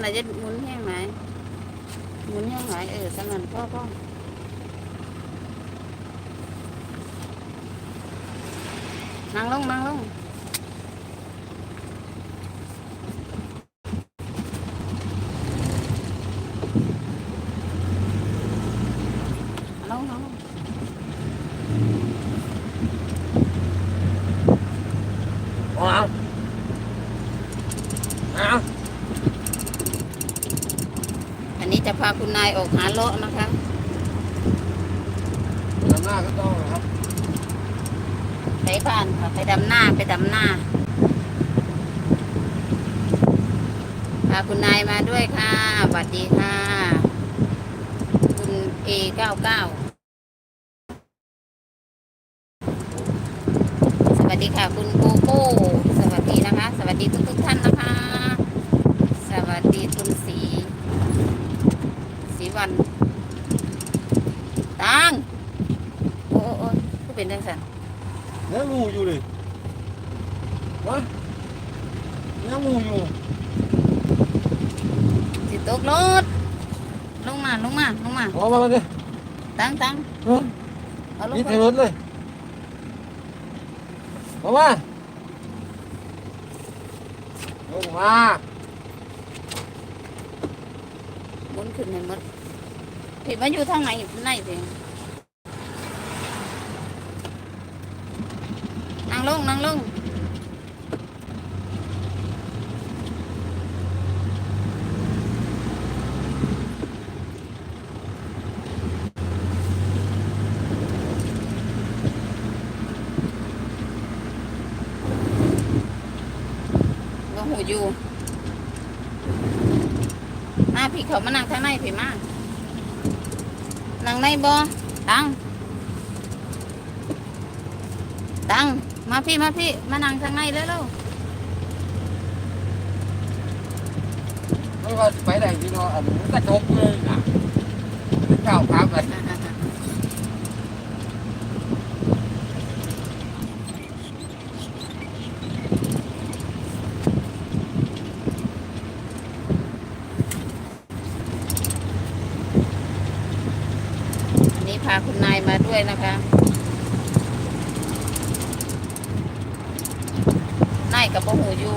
ำนันน่ะจะหมุนแห้งไหมหมุนแห้งไหมเออสำนันพ่อพ่อนั่งลงนั่งลงลงลง เอาเอา อันนี้จะพาคุณนายออกหาเลาะนะคะทำหน้าก็ต้องนะครับไปบ้านค่ะไปดำหน้าไปดำหน้าพาคุณนายมาด้วยค่ะสวัสดีค่ะ คุณเอเก้าเก้าสวัสดีค่ะ คุณโกโก้สวัสดีนะคะ สวัสดีทุกทุกๆท่านนะคะ สวัสดีคุณสีสี วัน ตังโอ้โอ้โอ้ก็เป็นจังสันเนื้องูอยู่ดิวะเนื้องูอยู่สิตกรถลงมาลงมาลงมาเอามาเลยตั้งตั้งเฮ้ยเอาลงนี่ไปเทรถเลยเอามาลงมา หมุนขึ้นให้หมด ผิดว่าอยู่ทางไหนไหนสินั่งลงนั่งลงก็หูอยู่มาพี่เขามานั่งทางในพี่มาก นั่งในบ่ตัง ตัง มาพี่มาพี่ มานั่งทางในเร็วไม่ว่าไปไหนพี่น้องอันนี้กระจกเลยนะเก้าครับเลย ๆ อันนี้พา คุณนายมาด้วยนะคะ นายกับบ่หูอยู่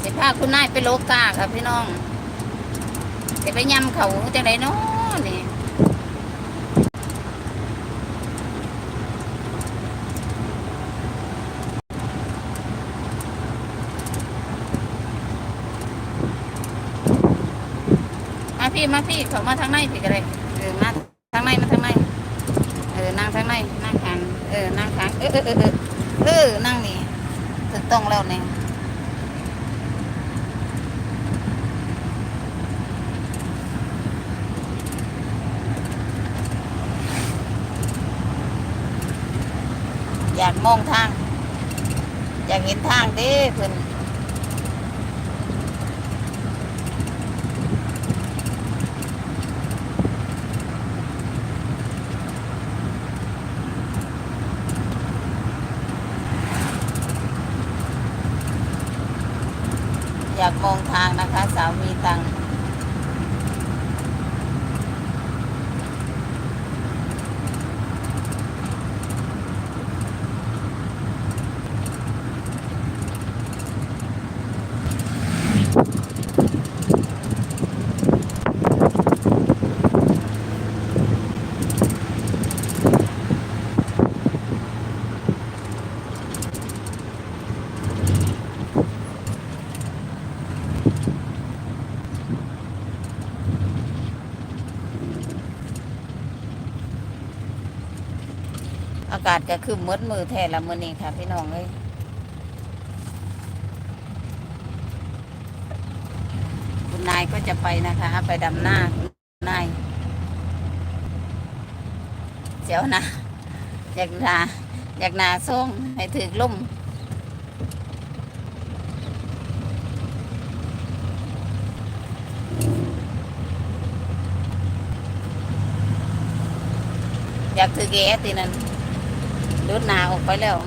เดี๋ยวพาคุณนายไปโลกาครับพี่น้องเดี๋ยวไปยำเขาจังไดเนาะนี่มา พี่มาพี่เขามาทางในพี่ก็ได้เออมาทางในมาทางในเออนั่งทางในนั่งขางเออนั่งขางเออเออเออเออเออนั่งนี่ถูกต้องแล้วเนี่ยอยากมองทาง อยากเห็นทางเด้เพิ่นอยากาศก็คือมืดมือแท้ละมือนี้ค่ะ พี่น้องเลยคุณนายก็จะไปนะคะ ไปดำหน้าคุณนายเจ้าวนะ อยากนาอยากนาส้มให้ถือลุ่มอยากถือแก่ตีนั้น รถหนาออกไปแล้ว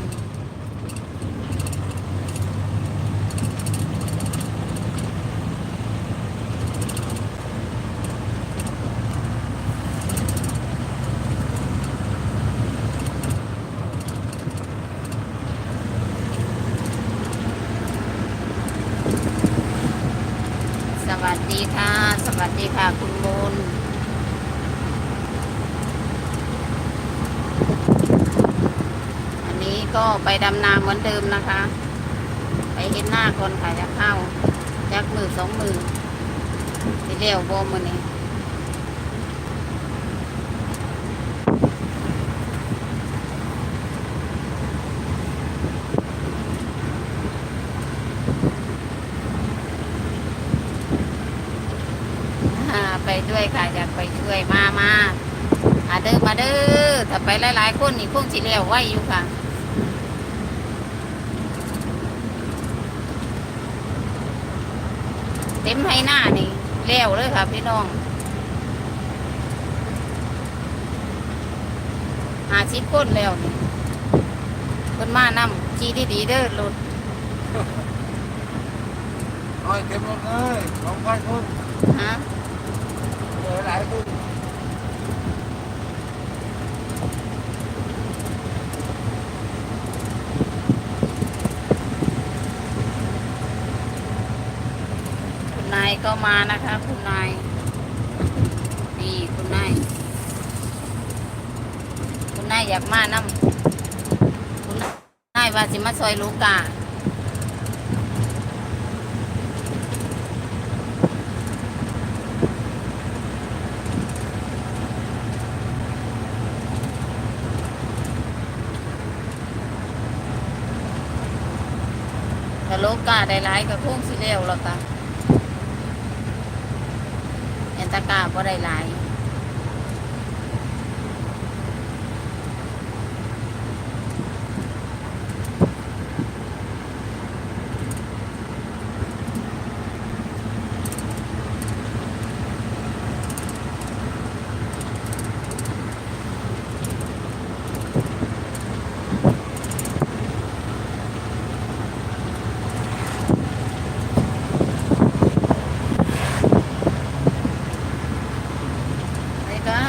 สวัสดีค่ะ สวัสดีค่ะ คุณมูลอันนี้ ก็ไปดำนาเหมือนเดิมนะคะ ไปเห็นหน้าคนขายจะเข้าจักมือสองมือที่เลี้ยวโบมือนี่อ่าไปด้วยค่ะอยากไปช่วยมามาอาเดินมาเด้อถ้าไปหลายๆคนนี่คงสิเลี้ยวไว้อยู่ค่ะ เต็มให้หน้านี่เลี้ยวเลยค่ะพี่น้องหาชิดก้นแล้วนี่คนมานำขี่ดีๆเด้อรถน้อยเต็มหมดเลยสองพันคนฮะเหลือหลายคน นายก็มานะคะ คุณนาย นี่คุณนาย คุณนายอยากมานำคุณนายว่าสิมาซอยลูกกาถ้าลูกกาได้หลายก็คงสิเร็วแล้วค่ะเอ็น ตากาบ่ได้หลาย ได้ได้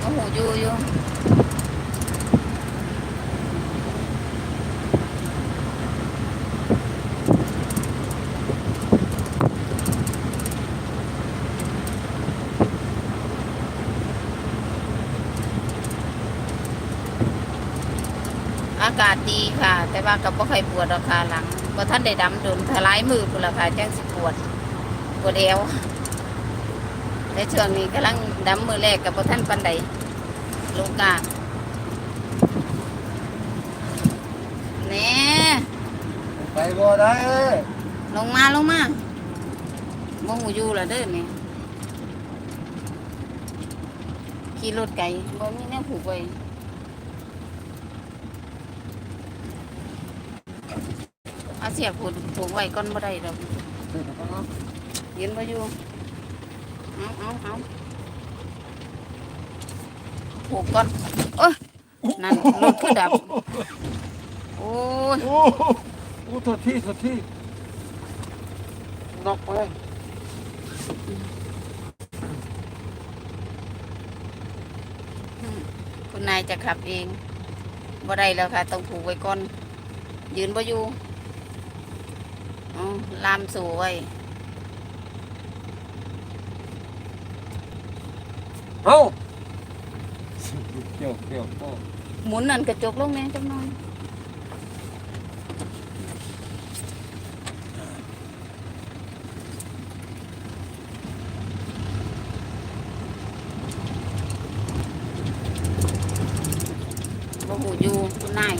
โอ้โหอยู่อยู่อากาศดีค่ะ แต่ว่ากับบ่ค่อยปวดหรอกค่ะหลังก็ท่านได้ดำโดนทลายมือพุ่นละค่ะจังสิปวด ปวดเอวในช่วงนี้กำลังดำมือแรกกับพท่านปันใดลูกกาแหน่ไปบ่ได้ลงมาลงมาโมหูอยู่ละเด้อเนี่ยขี่รถไก่บ่มีแนวผูกไว้ เอาเสียบผูกผูกไว้ก่อนบ่ได้ดอกยืนบ่อยู่เอาเอาเอาผูกก่อนโอ้ยนั่นรถคือดับโอ้ยโอ้โอ้โทษที่โทษที่นอกไปคุณนายจะขับเองบ่ได้แล้วค่ะ ต้องผูกไว้ก่อน ยืนบ่อยู่ อ๋อลามสู่ไว้เอ้าเกี่ยวเกี่ยวโอ้หมุนนั่นกระจกลงแม่จังหน่อยบ่หูอยู่คุณนาย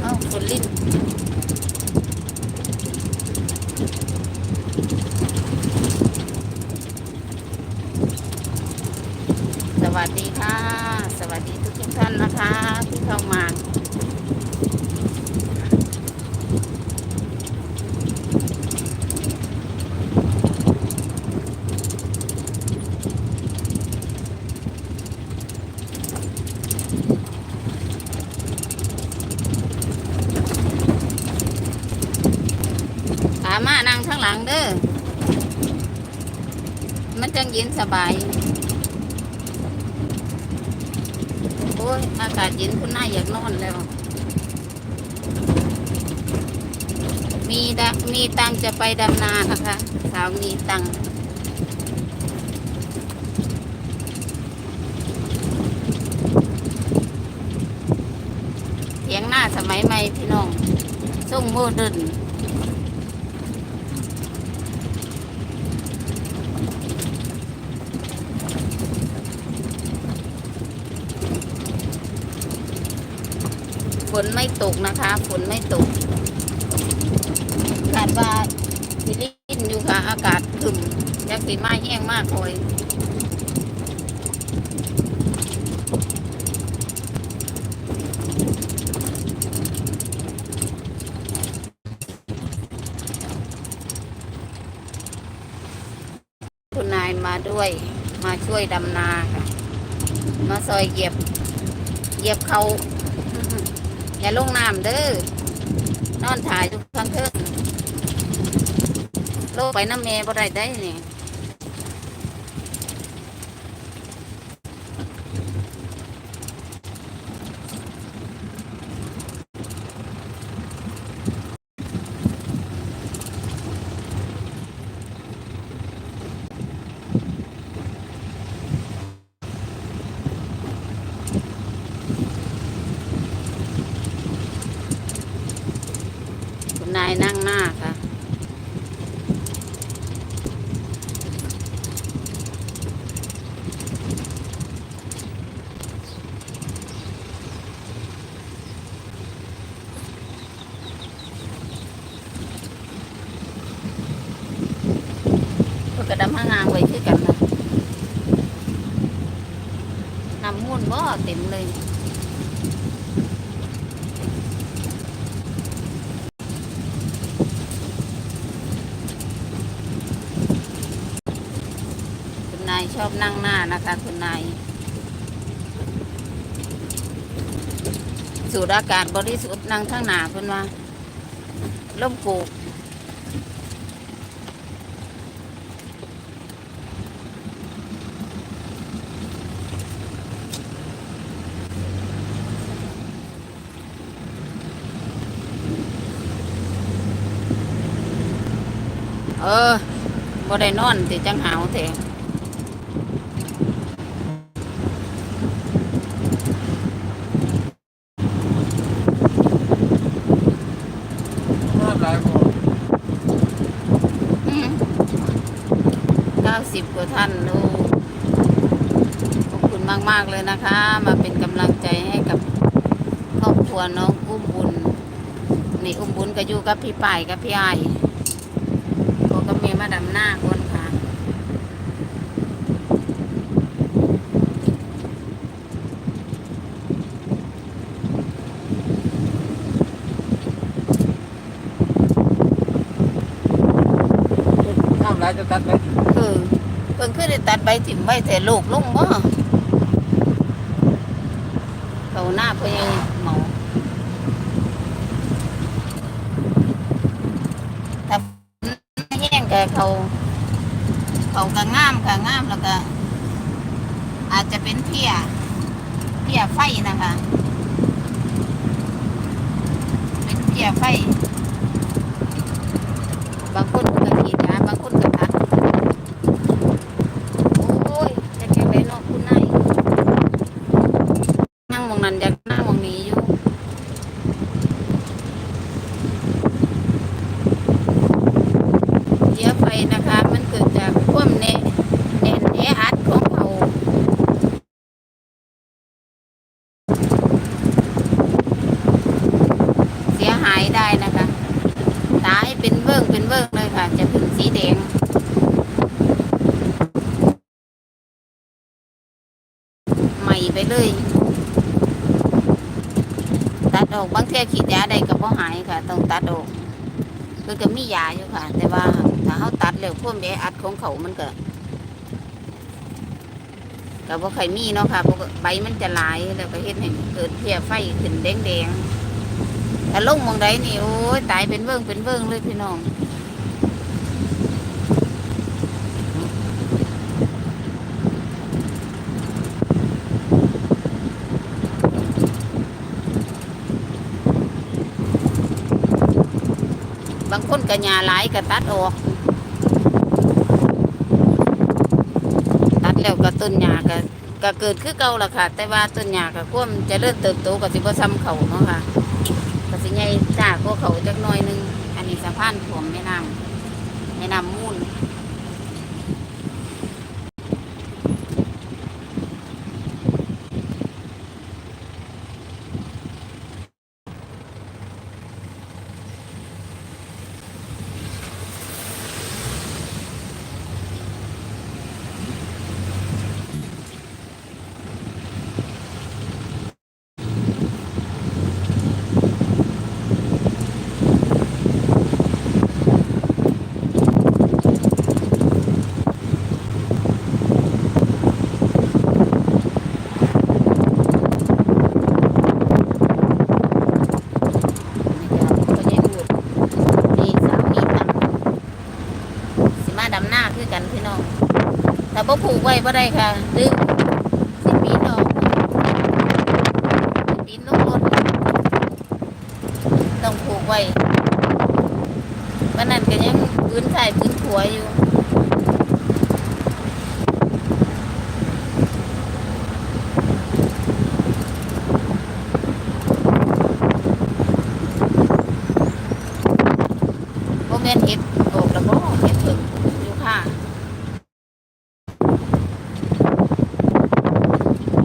เอ้าฝนลิ้น สวัสดีค่ะ สวัสดีทุกท่านนะคะ ที่เข้ามาามานั่งข้าง หลังเด้อ มันจังเย็นสบาย โอ้ย อากาศเย็นคุณน่าอยากนอนแล้ว มีดมีตังจะไปดำนานะคะ สาวมีตังเถียงหน้าสมัยใหม่พี่น้องส่งโมเดิร์นฝ นไม่ตกนะคะ ฝนไม่ตกคาดว่าสิลินอยู่ค่ะ อากาศครึมยักสีมาแห้งมากเลยคุณนายมาด้วยมาช่วยดำนาค่ะ มาซอยเหยียบเหยียบเขา อย่าลงน้ำเด้อนอนถ่ายอยู่ข้างเทิงโลกไปน้ำเมย์บ่ได้ได้นี่ หน้าค่ะ ก็กระดำห้างางไว้คือกันนะน้ำมุ่นบ่เต็มเลย คุณนายชอบนั่งหน้านะคะ คุณนาย สูดอากาศบริสุทธิ์นั่งข้งหนาเพิ่นว่าล่มกูกเออบ่ได้นอนติจังหาวแท้มาหลายคน เก้าสิบกว่าท่านลูกขอบคุณ มาก ๆ เลยนะคะ มาเป็นกำลังใจให้กับครอบครัวน้องอุ้มบุญนี่อุ้มบุญก็อยู่กับพี่ป่ายกับพี่ไอ้ายเขาก็มีมาดำหน้าคนค่ะน้ำหลายจะตัดไหมเออเพิ่งขึ้นได้ตัดใบถิ่มไว้แต่ลูกลุงบ่เขา หน้าเพิ่นยังเหมาถ้าแห้งก็เขา เขาก็งามค่ะงามแล้วก็ อาจจะเป็นเพียเพียไฟนะคะ เป็นเพียไฟ บางคนก็ขีดยาบางคนก็ตัด โอ้ยจะแก้ไขนอกคุณนายนั่งมองนั้นอยากนั่งมองนี้อยู่ เสียไฟนะคะ มันเกิดจากความแน่แน่นแออัดของเขาเสียหายได้นะคะ ตายเป็นเบิ้งเป็นเบิ้งเลยค่ะ จะเป็นสีแดง ใหม่ไปเลย ตั ดออกบางเทีขีดยาใดก็บ่หายค่ะ ต้องตัดออกคือก็มียาอยู่ค่ะ แต่ว่าถ้าเขาตัดแล้วพวกแออัดของเขามันก็ก็บ่ค่อยมีเนาะค่ะใบมันจะลายแล้วก็เฮ็ดให้เกิดเพียไฟขึ้นแดงๆแต่ลงมองใดนี่โอ้ยตายเป็นเบิ่งเป็นเบิ่งเลยพี่น้อง คนกระยาหลายก็ตัดออก ตัดแล้วก็ต้นหญ้าก็ก็เกิดคือเก่าละค่ะ แต่ว่าต้นหญ้าก็ควมจะเริ่มเติบโตก็สิบ่ซ้ำเขาเนาะค่ะก็สิใหญ่จ้ากว่าเขาจักหน่อยหนึง อันนี้สะพานผมแม่น้ำแม่น้ำมูล นี่ก็พ่อใหญ่อูดนี่สาวนี่ตังสิมาดำหน้าคือกันพี่น้อง แต่บ่ผูกไว้บ่ได้ค่ะดึงสิปีนออกสิปีนลงรถต้องผูกไว้วันนั้นก็ยังพื้นใส่พื้นขัวอยู่โมเมนเห็ดโอกแล้วก็เห็ดถึงอยู่ค่ะ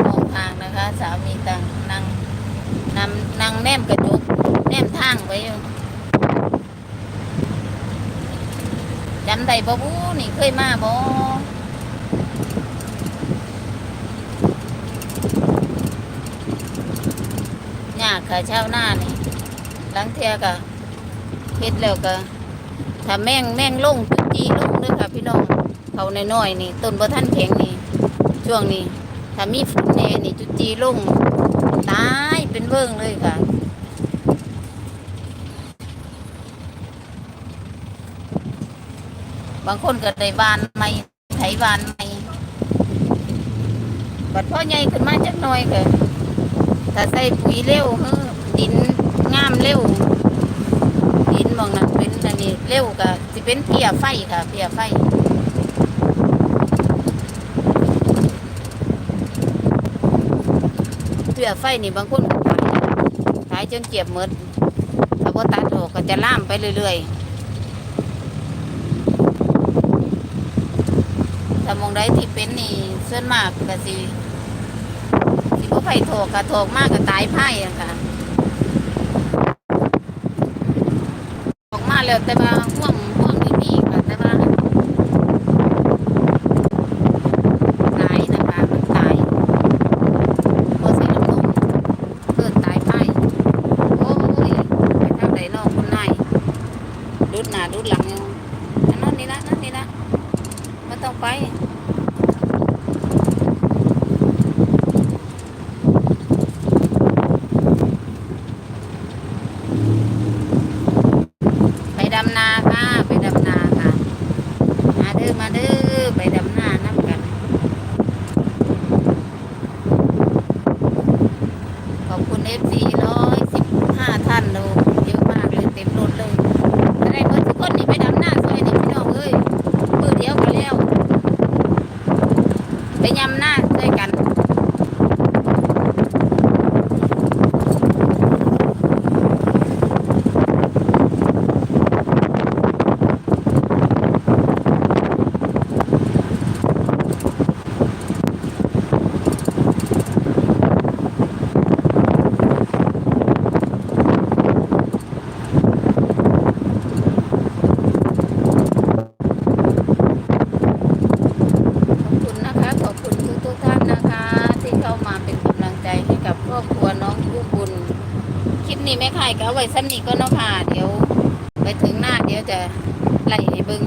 มองทางนะคะ สามีตังนั่งนำนั่งแนมกระจกแนมทางไว้อยู่จำได้ บ่บูนี่เคยมาบ่ยากค่ะชาวนานี่หลังเทียกะเฮ็ดแล้วก็ถ้าแม่งแม่งลงจุจีลงเด้อค่ะพี่น้องเขาน้อยนี่ต้นบ่ทันแข็งนี่ช่วงนี้ถ้ามีฝนแน่นี่จุดจีลงตายเป็นเบิ่งเลยค่ะ บางคนก็ได้บานใหม่ไถบานใหม่บัดพ่อใหญ่ขึ้นมาจักหน่อยก็ถ้าใส่ปุ๋ยเร็วเฮ้อดินงามเร็วดินมองนั้นเป็นอันนี้เร็วก็สิเป็นเพียไฟค่ะเพียไฟเพียไฟนี่บางคนขายขายจนเจ็บหมดถ้าว่าตัดออกก็จะล่ามไปเรื่อยๆ ถ้ามองได้ที่เป็นนี่ส่วนมากก็สิสิบ่ไฟโถกค่ะโถกมากก็ตายไพ่อะค่ะออกมาแล้วแต่ว่าห่วงห่วงนี่มีค่ะแต่ว่าตายนะคะมันตายพอใส่น้ำนเกิดตายไปโอ้ยไปทางไหนนอกคุณนายดูดหน้าดูดหลังอยู่อันนั้นนี่ละนั่นนี่ละไม่ต้องไป ไปดำนาค่ะ ไปดำนาค่ะ มาเด้อมาเด้อไปดำนานับกัน ขอบคุณเอฟซีร้อยสิบห้าท่านดูเยอะมากเลยเต็มรถเลยอะไรเมื่อทุกคนนี่ไปดำนาซอยนี่พี่น้องเอ้ยมือเดียวกันแล้ว ไปยำหน้าด้วยกัน ขอบคุณนะคะ ขอบคุณทุกทุกๆท่านนะคะ ที่เข้ามาเป็นกำลังใจให้กับครอบครัวน้องผู้บุญ คลิปนี้ไม่ค่าย ก็เอาไว้ซ้ำนี้ก็เนาะค่ะ เดี๋ยว ไปถึงหน้าเดี๋ยวจะไล่ให้เบิ่ง